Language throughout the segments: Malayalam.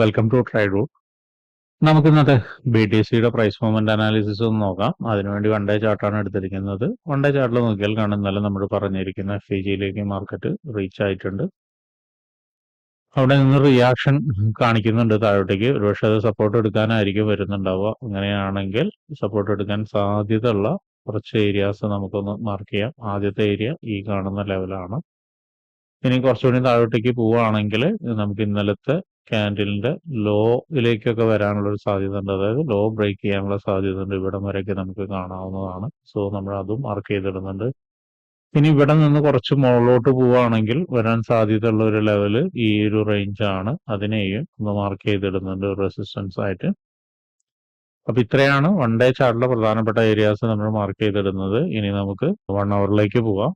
വെൽക്കം ടു ട്രൈ റൂട്ട് നമുക്ക് ഇന്നത്തെ ബി ടി സിയുടെ പ്രൈസ് മൂവ്മെന്റ് അനാലിസിസ് ഒന്ന് നോക്കാം. അതിനുവേണ്ടി വൺ ചാർട്ടാണ് എടുത്തിരിക്കുന്നത്. വൺ ചാർട്ടിൽ നോക്കിയാൽ കാണും. ഇന്നലെ നമ്മൾ പറഞ്ഞിരിക്കുന്ന എഫ് ജിയിലേക്ക് മാർക്കറ്റ് റീച്ച് ആയിട്ടുണ്ട്. അവിടെ നിന്ന് റിയാക്ഷൻ കാണിക്കുന്നുണ്ട് താഴോട്ടേക്ക്. ഒരുപക്ഷെ അത് സപ്പോർട്ട് എടുക്കാനായിരിക്കും വരുന്നുണ്ടാവുക. അങ്ങനെയാണെങ്കിൽ സപ്പോർട്ട് എടുക്കാൻ സാധ്യതയുള്ള കുറച്ച് ഏരിയാസ് നമുക്കൊന്ന് മാർക്ക് ചെയ്യാം. ആദ്യത്തെ ഏരിയ ഈ കാണുന്ന ലെവലാണ് ഇനി കുറച്ചുകൂടി താഴോട്ടേക്ക് പോവുകയാണെങ്കിൽ നമുക്ക് ഇന്നലത്തെ ക്യാൻഡിലിന്റെ ലോയിലേക്കൊക്കെ വരാനുള്ള ഒരു സാധ്യത ഉണ്ട് അതായത് ലോ ബ്രേക്ക് ചെയ്യാനുള്ള സാധ്യത ഉണ്ട് ഇവിടം വരെയൊക്കെ നമുക്ക് കാണാവുന്നതാണ്. സോ നമ്മൾ അതും മാർക്ക് ചെയ്തിടുന്നുണ്ട്. ഇനി ഇവിടെ നിന്ന് കുറച്ച് മുകളിലോട്ട് പോവുകയാണെങ്കിൽ വരാൻ സാധ്യതയുള്ള ഒരു ലെവൽ ഈ ഒരു റേഞ്ച് ആണ്. അതിനെയും ഒന്ന് മാർക്ക് ചെയ്തിടുന്നുണ്ട് റെസിസ്റ്റൻസ് ആയിട്ട്. അപ്പൊ ഇത്രയാണ്. വൺ ഡേ ചാർട്ടിലെ പ്രധാനപ്പെട്ട ഏരിയാസ് നമ്മൾ മാർക്ക് ചെയ്തിടുന്നത്. ഇനി നമുക്ക് വൺ അവറിലേക്ക് പോവാം.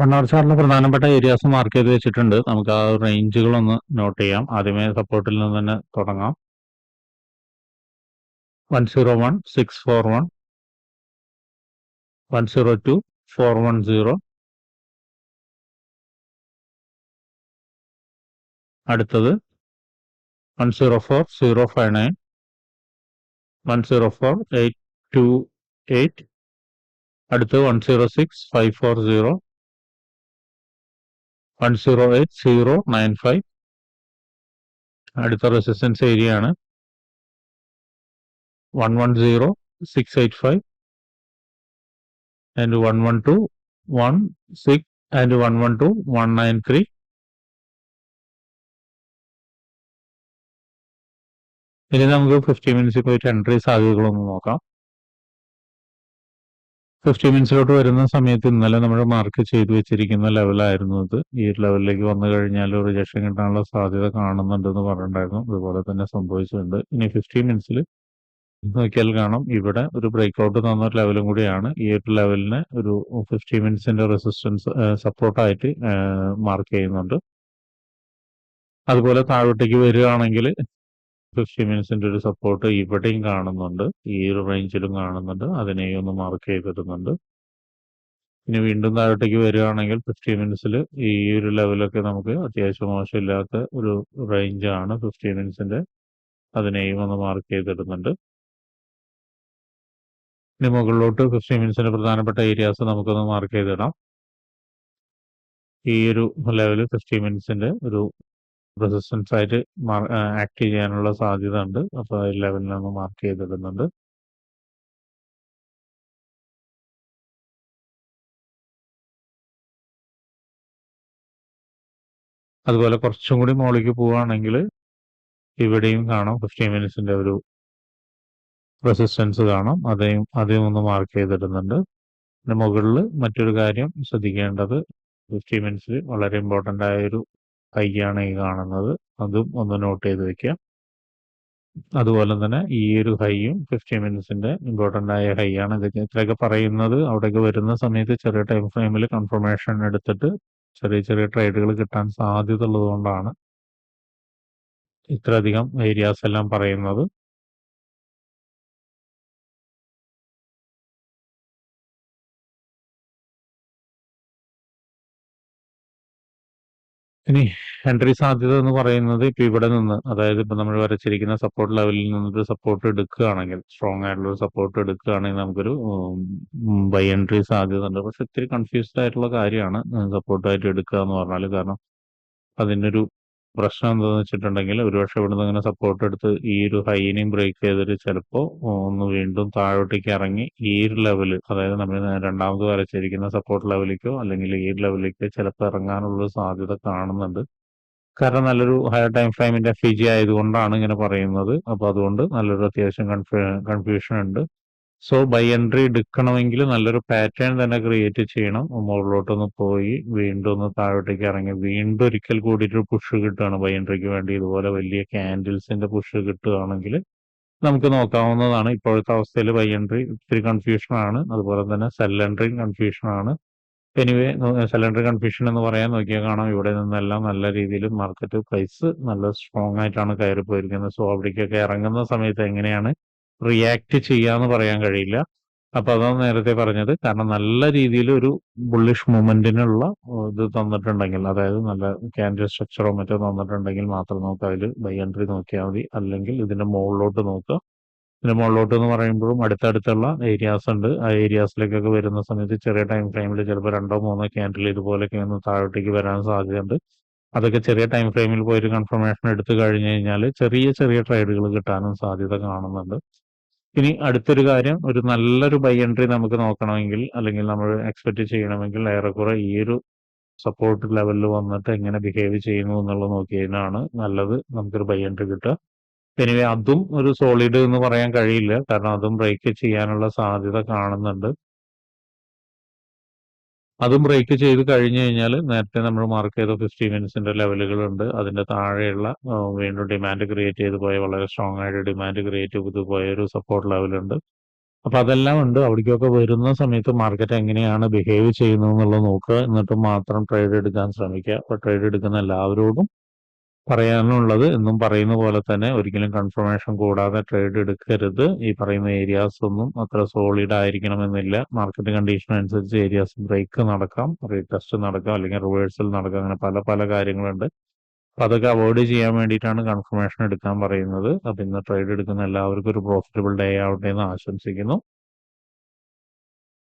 അവർ ചാർട്ടിലെ പ്രധാനപ്പെട്ട ഏരിയാസ് മാർക്ക് ചെയ്ത് വെച്ചിട്ടുണ്ട്. നമുക്ക് ആ റേഞ്ചുകളൊന്ന് നോട്ട് ചെയ്യാം. ആദ്യമേ സപ്പോർട്ടിൽ നിന്ന് തന്നെ തുടങ്ങാം. One zero one six four one one zero two four one zero അടുത്തത് one zero four zero five nine one zero four eight two eight അടുത്തത് one zero six five four zero one zero eight zero nine five അടുത്ത റെസിസ്റ്റൻസ് ഏരിയ ആണ് one one zero six eight five and one one two one six and one one two one nine three ഇനി നമുക്ക് ഫിഫ്റ്റി മിനിറ്റ്സിൽ പോയിട്ട് എൻട്രി സാധ്യതകളൊന്ന് നോക്കാം. ഫിഫ്റ്റി മിനിറ്റ്സിലോട്ട് വരുന്ന സമയത്ത് ഇന്നലെ നമ്മൾ മാർക്ക് ചെയ്തു വെച്ചിരിക്കുന്ന ലെവലായിരുന്നു അത്. ഈ ലെവലിലേക്ക് വന്നു കഴിഞ്ഞാൽ റിജക്ഷൻ കിട്ടാനുള്ള സാധ്യത കാണുന്നുണ്ടെന്ന് പറഞ്ഞിട്ടുണ്ടായിരുന്നു. അതുപോലെ തന്നെ സംഭവിച്ചിട്ടുണ്ട്. ഇനി ഫിഫ്റ്റി മിനിറ്റ്സിൽ നോക്കിയാൽ കാണാം. ഇവിടെ ഒരു ബ്രേക്ക് ഔട്ട് തന്ന ഒരു ലെവലും കൂടിയാണ്. ഈ ഒരു ലെവലിന് ഒരു ഫിഫ്റ്റി മിനിറ്റ്സിന്റെ റെസിസ്റ്റൻസ് സപ്പോർട്ടായിട്ട് മാർക്ക് ചെയ്യുന്നുണ്ട്. അതുപോലെ താഴോട്ടേക്ക് വരികയാണെങ്കിൽ മിനിറ്റ്സിന്റെ ഒരു സപ്പോർട്ട് ഇവിടെയും കാണുന്നുണ്ട്. ഈ ഒരു റേഞ്ചിലും കാണുന്നുണ്ട്. അതിനെയും ഒന്ന് മാർക്ക് ചെയ്തിടുന്നുണ്ട് ഇനി വീണ്ടും താഴോട്ടേക്ക് വരികയാണെങ്കിൽ ഫിഫ്റ്റി മിനിറ്റ്സിൽ ഈ ഒരു ലെവലൊക്കെ നമുക്ക് അത്യാവശ്യം മോശമില്ലാത്ത ഒരു റേഞ്ചാണ് ഫിഫ്റ്റി മിനിറ്റ്സിന്റെ അതിനെയും ഒന്ന് മാർക്ക് ചെയ്തിടുന്നുണ്ട് ഇനി മുകളിലോട്ട് ഫിഫ്റ്റി മിനിറ്റ്സിന്റെ പ്രധാനപ്പെട്ട ഏരിയാസ് നമുക്കൊന്ന് മാർക്ക് ചെയ്തിടാം ഈ ഒരു ലെവൽ ഫിഫ്റ്റി മിനിറ്റ്സിന്റെ ഒരു റെസിസ്റ്റൻസ് ആയിട്ട് ആക്ട് ചെയ്യാനുള്ള സാധ്യത ഉണ്ട് അപ്പോൾ ഈ ലെവലിൽ ഒന്ന് മാർക്ക് ചെയ്തിടുന്നുണ്ട് അതുപോലെ കുറച്ചും കൂടി മുകളിലേക്ക് പോവുകയാണെങ്കിൽ ഇവിടെയും കാണാം. ഫിഫ്റ്റി മിനിറ്റ്സിന്റെ ഒരു റെസിസ്റ്റൻസ് കാണാം. അതേയും അതേയും ഒന്ന് മാർക്ക് ചെയ്തിടുന്നുണ്ട് പിന്നെ മുകളിൽ മറ്റൊരു കാര്യം ശ്രദ്ധിക്കേണ്ടത് ഫിഫ്റ്റി മിനിറ്റ്സിൽ വളരെ ഇമ്പോർട്ടന്റ് ആയ ഒരു ഹൈ ആണ് ഈ കാണുന്നത്. അതും ഒന്ന് നോട്ട് ചെയ്ത് വെക്കാം അതുപോലെ തന്നെ ഈ ഒരു ഹൈയും ഫിഫ്റ്റി മിനിറ്റ്സിന്റെ ഇമ്പോർട്ടന്റ് ആയ ഹൈ ആണ്. ഇതൊക്കെ ഇത്രയൊക്കെ പറയുന്നത്. അവിടേക്ക് വരുന്ന സമയത്ത് ചെറിയ ടൈം ഫ്രെയിമിൽ കൺഫർമേഷൻ എടുത്തിട്ട് ചെറിയ ചെറിയ ട്രേഡുകൾ കിട്ടാൻ സാധ്യത ഉള്ളത് കൊണ്ടാണ് ഇത്രയധികം ഏരിയാസ് എല്ലാം പറയുന്നത്. ഇനി എൻട്രി സാധ്യത എന്ന് പറയുന്നത് ഇപ്പൊ ഇവിടെ നിന്ന് അതായത് ഇപ്പൊ നമ്മൾ വരച്ചിരിക്കുന്ന സപ്പോർട്ട് ലെവലിൽ നിന്ന് ഒരു സപ്പോർട്ട് എടുക്കുകയാണെങ്കിൽ സ്ട്രോങ് ആയിട്ടുള്ള ഒരു സപ്പോർട്ട് എടുക്കുകയാണെങ്കിൽ നമുക്കൊരു ബൈ എൻട്രി സാധ്യത ഉണ്ട്. പക്ഷെ ഇത്തിരി കൺഫ്യൂസ്ഡ് ആയിട്ടുള്ള കാര്യമാണ് സപ്പോർട്ടായിട്ട് എടുക്കുക എന്ന് പറഞ്ഞാൽ കാരണം അതിനൊരു പ്രശ്നം എന്താന്ന് വെച്ചിട്ടുണ്ടെങ്കിൽ ഒരുപക്ഷെ ഇവിടുന്ന് ഇങ്ങനെ സപ്പോർട്ട് എടുത്ത് ഈ ഒരു ഹൈനെയും ബ്രേക്ക് ചെയ്തിട്ട് ചിലപ്പോൾ ഒന്ന് വീണ്ടും താഴോട്ടേക്ക് ഇറങ്ങി ഈ ഒരു ലെവൽ അതായത് നമ്മൾ രണ്ടാമത് വരച്ചിരിക്കുന്ന സപ്പോർട്ട് ലെവലിലേക്കോ അല്ലെങ്കിൽ ഈ ലെവലിലേക്കോ ചിലപ്പോൾ ഇറങ്ങാനുള്ള സാധ്യത കാണുന്നുണ്ട്. കാരണം നല്ലൊരു ഹയർ ടൈം ഫ്രെയിമിന്റെ ഫിജി ആയതുകൊണ്ടാണ് ഇങ്ങനെ പറയുന്നത്. അപ്പോൾ അതുകൊണ്ട് നല്ലൊരു അത്യാവശ്യം കൺഫ്യൂഷൻ ഉണ്ട്. സോ ബൈ എൻട്രി എടുക്കണമെങ്കിൽ നല്ലൊരു പാറ്റേൺ തന്നെ ക്രിയേറ്റ് ചെയ്യണം. മുകളിലോട്ടൊന്ന് പോയി വീണ്ടും ഒന്ന് താഴോട്ടേക്ക് ഇറങ്ങി. വീണ്ടും ഒരിക്കൽ കൂടിയിട്ട് പുഷ് കിട്ടുകയാണ് ബൈ എൻട്രിക്ക് വേണ്ടി ഇതുപോലെ വലിയ ക്യാൻഡിൽസിന്റെ പുഷ് കിട്ടുകയാണെങ്കിൽ നമുക്ക് നോക്കാവുന്നതാണ്. ഇപ്പോഴത്തെ അവസ്ഥയിൽ ബൈ എൻട്രി ഇത്തിരി കൺഫ്യൂഷൻ ആണ്. അതുപോലെ തന്നെ സെൽ എൻട്രി കൺഫ്യൂഷൻ ആണ്. എനിവേ സെൽ എൻട്രി കൺഫ്യൂഷൻ എന്ന് പറയാൻ നോക്കിയാൽ കാണാം. ഇവിടെ നിന്നെല്ലാം നല്ല രീതിയിൽ മാർക്കറ്റ് പ്രൈസ് നല്ല സ്ട്രോങ് ആയിട്ടാണ് കയറി പോയിരിക്കുന്നത് സോ അവിടേക്കൊക്കെ ഇറങ്ങുന്ന സമയത്ത് എങ്ങനെയാണ് റിയാക്ട് ചെയ്യാന്ന് പറയാൻ കഴിയില്ല. അപ്പൊ അതാണ് നേരത്തെ പറഞ്ഞത്. കാരണം നല്ല രീതിയിൽ ഒരു ബുള്ളിഷ് മൂവ്മെന്റിനുള്ള ഇത് തന്നിട്ടുണ്ടെങ്കിൽ അതായത് നല്ല ക്യാൻഡിൽ സ്ട്രക്ചറോ മറ്റോ തന്നിട്ടുണ്ടെങ്കിൽ മാത്രം നമുക്ക് അതിൽ ബൈ എൻട്രി നോക്കിയാൽ മതി. അല്ലെങ്കിൽ ഇതിന്റെ മുകളിലോട്ട് നോക്കുക. ഇതിന്റെ മുകളിലോട്ട് എന്ന് പറയുമ്പോഴും അടുത്തടുത്തുള്ള ഏരിയാസ് ഉണ്ട്. ആ ഏരിയാസിലേക്കൊക്കെ വരുന്ന സമയത്ത് ചെറിയ ടൈം ഫ്രെയിമിൽ ചിലപ്പോൾ രണ്ടോ മൂന്നോ ക്യാൻഡിൽ ഇതുപോലെയൊക്കെ ഒന്ന് താഴോട്ടേക്ക് വരാൻ സാധ്യതയുണ്ട്. അതൊക്കെ ചെറിയ ടൈം ഫ്രെയിമിൽ പോയി ഒരു കൺഫർമേഷൻ എടുത്തു കഴിഞ്ഞു കഴിഞ്ഞാൽ ചെറിയ ചെറിയ ട്രേഡുകൾ കിട്ടാനും സാധ്യത കാണുന്നുണ്ട്. ഇനി അടുത്തൊരു കാര്യം ഒരു നല്ലൊരു ബൈ എൻട്രി നമുക്ക് നോക്കണമെങ്കിൽ അല്ലെങ്കിൽ നമ്മൾ എക്സ്പെക്ട് ചെയ്യണമെങ്കിൽ ഏറെക്കുറെ ഈ ഒരു സപ്പോർട്ട് ലെവലിൽ വന്നിട്ട് എങ്ങനെ ബിഹേവ് ചെയ്യുന്നു എന്നുള്ളത് നോക്കിയതിനാണ് നല്ലത് നമുക്കൊരു ബൈ എൻട്രി കിട്ടുക. എനിവേ അതും ഒരു സോളിഡ് എന്ന് പറയാൻ കഴിയില്ല. കാരണം അതും ബ്രേക്ക് ചെയ്യാനുള്ള സാധ്യത കാണുന്നുണ്ട്. അതും ബ്രേക്ക് ചെയ്ത് കഴിഞ്ഞു കഴിഞ്ഞാൽ നേരത്തെ നമ്മൾ മാർക്ക് ചെയ്ത ഫിഫ്റ്റി മിനിറ്റ്സിന്റെ ലെവലുകളുണ്ട് അതിന്റെ താഴെയുള്ള വീണ്ടും ഡിമാൻഡ് ക്രിയേറ്റ് ചെയ്ത് പോയ വളരെ സ്ട്രോങ് ആയിട്ട് ഡിമാൻഡ് ക്രിയേറ്റ് ചെയ്ത് പോയ ഒരു സപ്പോർട്ട് ലെവലുണ്ട് അപ്പൊ അതെല്ലാം ഉണ്ട്. അവിടേക്കൊക്കെ വരുന്ന സമയത്ത് മാർക്കറ്റ് എങ്ങനെയാണ് ബിഹേവ് ചെയ്യുന്നത് എന്നുള്ളത് നോക്കുക. എന്നിട്ട് മാത്രം ട്രേഡ് എടുക്കാൻ ശ്രമിക്കുക. അപ്പൊ ട്രേഡ് എടുക്കുന്ന എല്ലാവരോടും പറയാനുള്ളത് എന്നും പറയുന്ന പോലെ തന്നെ ഒരിക്കലും കൺഫർമേഷൻ കൂടാതെ ട്രേഡ് എടുക്കരുത്. ഈ പറയുന്ന ഏരിയാസ് ഒന്നും അത്ര സോളിഡ് ആയിരിക്കണമെന്നില്ല. മാർക്കറ്റ് കണ്ടീഷൻ അനുസരിച്ച് ഏരിയാസ് ബ്രേക്ക് നടക്കാം. റീടെസ്റ്റ് നടക്കാം. അല്ലെങ്കിൽ റിവേഴ്സൽ നടക്കാം. അങ്ങനെ പല പല കാര്യങ്ങളുണ്ട്. അപ്പൊ അതൊക്കെ അവോയ്ഡ് ചെയ്യാൻ വേണ്ടിയിട്ടാണ് കൺഫർമേഷൻ എടുക്കാൻ പറയുന്നത്. അപ്പൊ ഇന്ന് ട്രേഡ് എടുക്കുന്ന എല്ലാവർക്കും ഒരു പ്രോഫിറ്റബിൾ ഡേ ആവട്ടെ എന്ന് ആശംസിക്കുന്നു.